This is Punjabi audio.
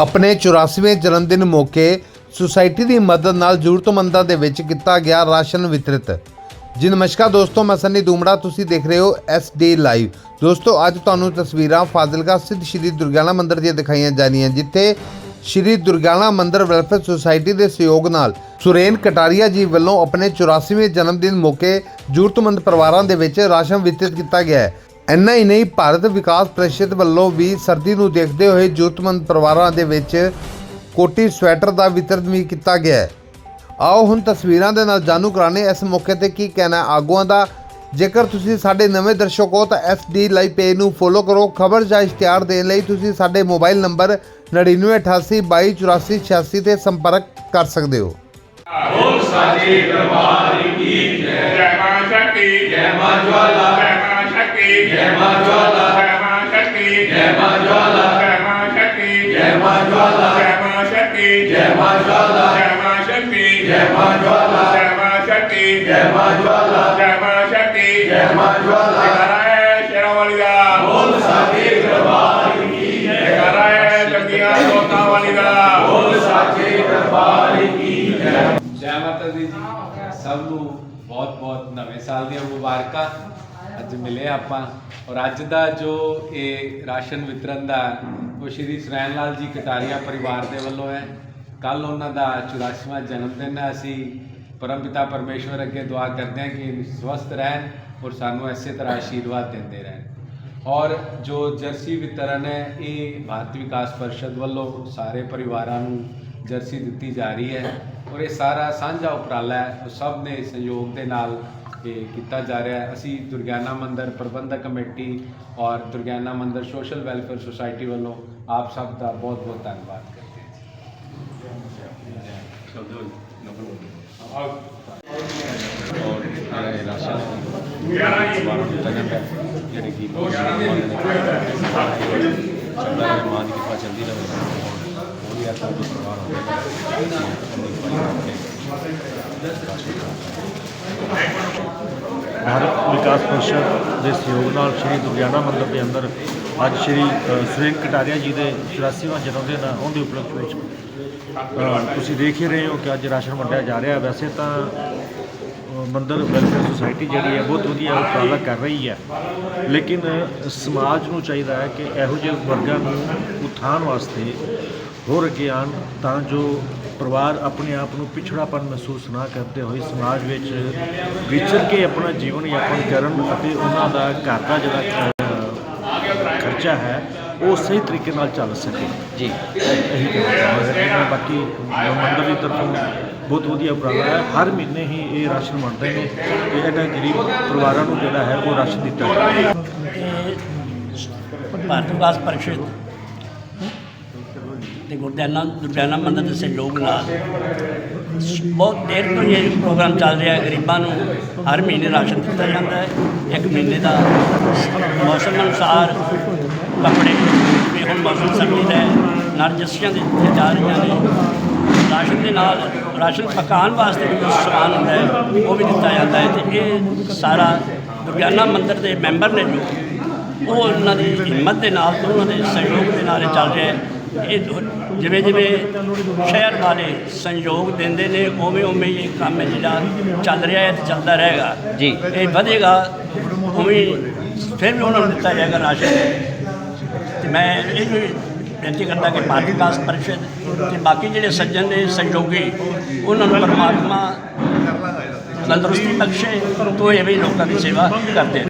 ਆਪਣੇ 84ਵੇਂ ਜਨਮ ਦਿਨ ਮੌਕੇ ਸੁਸਾਇਟੀ ਦੀ ਮਦਦ ਨਾਲ ਜ਼ਰੂਰਤਮੰਦਾਂ ਦੇ ਵਿੱਚ ਕੀਤਾ ਗਿਆ ਰਾਸ਼ਨ ਵਿਤਰਿਤ। ਜੀ ਨਮਸਕਾਰ ਦੋਸਤੋ, ਮੈਂ ਸੰਨੀ ਦੂਮੜਾ, ਤੁਸੀਂ ਦੇਖ ਰਹੇ ਹੋ ਡੀ ਲਾਈਵ ਦੋਸਤੋ, ਅੱਜ ਤੁਹਾਨੂੰ ਤਸਵੀਰਾਂ ਫਾਜ਼ਿਲਕਾ ਸਥਿਤ ਸ਼੍ਰੀ ਦੁਰਗਿਆਣਾ ਮੰਦਿਰ ਦੀਆਂ ਦਿਖਾਈਆਂ ਜਾਣੀਆਂ ਜਿੱਥੇ ਸ਼੍ਰੀ ਦੁਰਗਿਆਣਾ ਮੰਦਿਰ ਵੈਲਫੇਅਰ ਸੁਸਾਇਟੀ ਦੇ ਸਹਿਯੋਗ ਨਾਲ ਸੁਰੇਨ ਕਟਾਰੀਆ ਜੀ ਵੱਲੋਂ ਆਪਣੇ 84ਵੇਂ ਜਨਮ ਦਿਨ ਮੌਕੇ ਜ਼ਰੂਰਤਮੰਦ ਪਰਿਵਾਰਾਂ ਦੇ ਵਿੱਚ ਰਾਸ਼ਨ ਵਿਤਰਿਤ ਕੀਤਾ ਗਿਆ ਹੈ। ਇੰਨਾ ਹੀ ਨਹੀਂ, ਭਾਰਤ ਵਿਕਾਸ ਪ੍ਰੀਸ਼ਦ ਵੱਲੋਂ ਵੀ ਸਰਦੀ ਨੂੰ ਦੇਖਦੇ ਹੋਏ ਜ਼ਰੂਰਤਮੰਦ ਪਰਿਵਾਰਾਂ ਦੇ ਵਿੱਚ ਕੋਟੀ ਸਵੈਟਰ ਦਾ ਵਿਤਰਨ ਵੀ ਕੀਤਾ ਗਿਆ ਹੈ। ਆਓ ਹੁਣ ਤਸਵੀਰਾਂ ਦੇ ਨਾਲ ਜਾਣੂ ਕਰਾਣੇ ਇਸ ਮੌਕੇ ਤੇ ਕੀ ਕਹਿਣਾ ਆਗੂਆਂ ਦਾ। ਜੇਕਰ ਤੁਸੀਂ ਸਾਡੇ ਨਵੇਂ ਦਰਸ਼ਕ ਹੋ ਤਾਂ ਐਸਡੀ ਲਾਈਵ ਪੇਜ ਨੂੰ ਫੋਲੋ ਕਰੋ। ਖਬਰ ਜਾਂ ਇਸ਼ਤਿਹਾਰ ਦੇਣ ਲਈ ਤੁਸੀਂ ਸਾਡੇ ਮੋਬਾਈਲ ਨੰਬਰ 9988228486 ਤੇ ਸੰਪਰਕ ਕਰ ਸਕਦੇ ਹੋ। جاری جی ماتا سب بہت بہت نوے سال دیا مبارک ਅੱਜ ਮਿਲੇ ਆਪਾਂ ਔਰ ਅੱਜ ਦਾ ਜੋ ਇਹ ਰਾਸ਼ਨ ਵਿਤਰਨ ਦਾ ਉਹ ਸ਼੍ਰੀ ਸੁਰੈਨ ਲਾਲ ਜੀ ਕਟਾਰੀਆ ਪਰਿਵਾਰ ਦੇ ਵੱਲੋਂ ਹੈ। ਕੱਲ ਉਹਨਾਂ ਦਾ 84ਵਾਂ ਜਨਮ ਦਿਨ ਹੈ। ਅਸੀਂ ਪਰਮਪਿਤਾ ਪਰਮੇਸ਼ਵਰ ਅੱਗੇ ਦੁਆ ਕਰਦੇ ਹਾਂ ਕਿ ਸਵਸਥ ਰਹਿਣ ਔਰ ਸਾਨੂੰ ਇਸੇ ਤਰ੍ਹਾਂ ਆਸ਼ੀਰਵਾਦ ਦਿੰਦੇ ਰਹਿਣ। ਔਰ ਜੋ ਜਰਸੀ ਵਿਤਰਨ ਹੈ, ਇਹ ਭਾਰਤ ਵਿਕਾਸ ਪਰਿਸ਼ਦ ਵੱਲੋਂ ਸਾਰੇ ਪਰਿਵਾਰਾਂ ਨੂੰ ਜਰਸੀ ਦਿੱਤੀ ਜਾ ਰਹੀ ਹੈ। ਔਰ ਇਹ ਸਾਰਾ ਸਾਂਝਾ ਉਪਰਾਲਾ ਹੈ। ਉਹ ਸਭ ਨੇ ਸਹਿਯੋਗ ਦੇ ਨਾਲ ਇਹ ਕੀਤਾ ਜਾ ਰਿਹਾ ਹੈ ਅਸੀਂ ਦੁਰਗਿਆਨਾ ਮੰਦਿਰ ਪ੍ਰਬੰਧਕ ਕਮੇਟੀ ਔਰ ਦੁਰਗਿਆਨਾ ਮੰਦਿਰ ਸੋਸ਼ਲ ਵੈਲਫੇਅਰ ਸੁਸਾਇਟੀ ਵੱਲੋਂ ਆਪ ਸਭ ਦਾ ਬਹੁਤ ਬਹੁਤ ਧੰਨਵਾਦ ਕਰਦੇ ਹਾਂ ਔਰ ਭਾਰਤ ਵਿਕਾਸ ਪਰਿਸ਼ਦ ਦੇ ਸਹਿਯੋਗ ਨਾਲ ਸ਼੍ਰੀ ਦੁਰਗਿਆਨਾ ਮੰਦਿਰ ਦੇ ਅੰਦਰ ਅੱਜ ਸ਼੍ਰੀ ਅ, ਕਟਾਰੀਆ ਜੀ ਦੇ 84ਵਾਂ ਜਨਮ ਦਿਨ ਆ ਉਹਦੇ ਉਪਲਕਸ਼ ਵਿੱਚ ਤੁਸੀਂ ਦੇਖ ਹੀ ਰਹੇ ਹੋ ਕਿ ਅੱਜ ਰਾਸ਼ਨ ਵੰਡਿਆ ਜਾ ਰਿਹਾ। ਵੈਸੇ ਤਾਂ ਮੰਦਰ ਵੈਲਫੇਅਰ ਸੁਸਾਇਟੀ ਜਿਹੜੀ ਹੈ ਬਹੁਤ ਵਧੀਆ ਉਪਰਾਲਾ ਕਰ ਰਹੀ ਹੈ। ਲੇਕਿਨ ਸਮਾਜ ਨੂੰ ਚਾਹੀਦਾ ਹੈ ਕਿ ਇਹੋ ਜਿਹੇ ਵਰਗਾਂ ਨੂੰ ਉਥਾਨ ਵਾਸਤੇ ਹੋਰ ਅੱਗੇ ਆਉਣ ਤਾਂ ਜੋ ਪਰਿਵਾਰ ਆਪਣੇ ਆਪ ਨੂੰ ਪਿਛੜਾਪਨ ਮਹਿਸੂਸ ਨਾ ਕਰਦੇ ਹੋਏ ਸਮਾਜ ਵਿੱਚ ਵਿਚਰ ਕੇ ਆਪਣਾ ਜੀਵਨ ਯਾਪਨ ਕਰਨ ਅਤੇ ਉਹਨਾਂ ਦਾ ਘਰ ਦਾ ਜਿਹੜਾ ਖਰਚਾ ਹੈ ਉਹ ਸਹੀ ਤਰੀਕੇ ਨਾਲ ਚੱਲ ਸਕੇ। ਜੀ। ਇਹੀ ਕਹਿਣਾ ਬਾਕੀ ਮੰਦਰ ਦੀ ਤਰਫੋਂ ਬਹੁਤ ਵਧੀਆ ਉਪਰਾਲਾ ਹੈ। ਹਰ ਮਹੀਨੇ ਹੀ ਇਹ ਰਾਸ਼ਨ ਵੰਡਦੇ ਨੇ ਤੇ ਇਹਨਾਂ ਗਰੀਬ ਪਰਿਵਾਰਾਂ ਨੂੰ ਜਿਹੜਾ ਹੈ ਉਹ ਰਾਸ਼ਨ ਦਿੱਤਾ ਜਾਂਦਾ ਹੈ। ਇਹ ਭਾਰਤ ਵਿਕਾਸ ਪਰਿਸ਼ਦ ਤੇ ਗੁਰਦਿਆਨਾ ਦੁਰਗਿਆਨਾ ਮੰਦਰ ਦੇ ਸਹਿਯੋਗ ਨਾਲ ਬਹੁਤ ਦੇਰ ਤੋਂ ਇਹ ਪ੍ਰੋਗਰਾਮ ਚੱਲ ਰਿਹਾ ਹੈ, ਗਰੀਬਾਂ ਨੂੰ ਹਰ ਮਹੀਨੇ ਰਾਸ਼ਨ ਦਿੱਤਾ ਜਾਂਦਾ ਹੈ, ਇੱਕ ਮਹੀਨੇ ਦਾ ਮੌਸਮ ਅਨੁਸਾਰ ਕੱਪੜੇ ਵੀ ਹੁਣ ਮੌਸਮ ਸਰਦੀ ਦਾ ਨਰਜਸੀਆਂ ਦੇ ਦਿੱਤੇ ਜਾ ਰਹੀਆਂ ਨੇ, ਰਾਸ਼ਨ ਦੇ ਨਾਲ ਰਾਸ਼ਨ ਪਕਾਉਣ ਵਾਸਤੇ ਵੀ ਜੋ ਸਮਾਨ ਹੁੰਦਾ ਹੈ, ਉਹ ਵੀ ਦਿੱਤਾ ਜਾਂਦਾ ਹੈ ਤੇ ਇਹ ਸਾਰਾ ਦੁਰਗਿਆਨਾ ਮੰਦਰ ਦੇ ਮੈਂਬਰ ਨੇ ਜੋ, ਉਹ ਉਹਨਾਂ ਦੀ ਹਿੰਮਤ ਦੇ ਨਾਲ, ਉਹਨਾਂ ਦੇ ਸਹਿਯੋਗ ਦੇ ਨਾਲ ਇਹ ਚੱਲ ਰਿਹਾ ਹੈ। ਇਹ ਜਿਵੇਂ ਜਿਵੇਂ ਸ਼ਹਿਰ ਵਾਲੇ ਸਹਿਯੋਗ ਦਿੰਦੇ ਨੇ ਉਵੇਂ ਉਵੇਂ ਇਹ ਕੰਮ ਹੈ ਜਿਹੜਾ ਚੱਲ ਰਿਹਾ ਹੈ ਤੇ ਚੱਲਦਾ ਰਹੇਗਾ। ਜੀ। ਇਹ ਵਧੇਗਾ ਉਵੇਂ ਫਿਰ ਵੀ ਉਹਨਾਂ ਨੂੰ ਦਿੱਤਾ ਜਾਏਗਾ ਰਾਸ਼ਨ। ਤੇ ਮੈਂ ਇਹ ਵੀ ਬੇਨਤੀ ਕਰਦਾ ਕਿ ਭਾਰਤ ਵਿਕਾਸ ਪਰਿਸ਼ਦ ਤੇ ਬਾਕੀ ਜਿਹੜੇ ਸੱਜਣ ਨੇ ਸਹਿਯੋਗੀ ਉਹਨਾਂ ਨੂੰ ਪਰਮਾਤਮਾ ਤੰਦਰੁਸਤੀ ਬਖਸ਼ੇ ਤੋਂ ਇਹ ਵੀ ਲੋਕਾਂ ਦੀ ਸੇਵਾ ਕਰਦੇ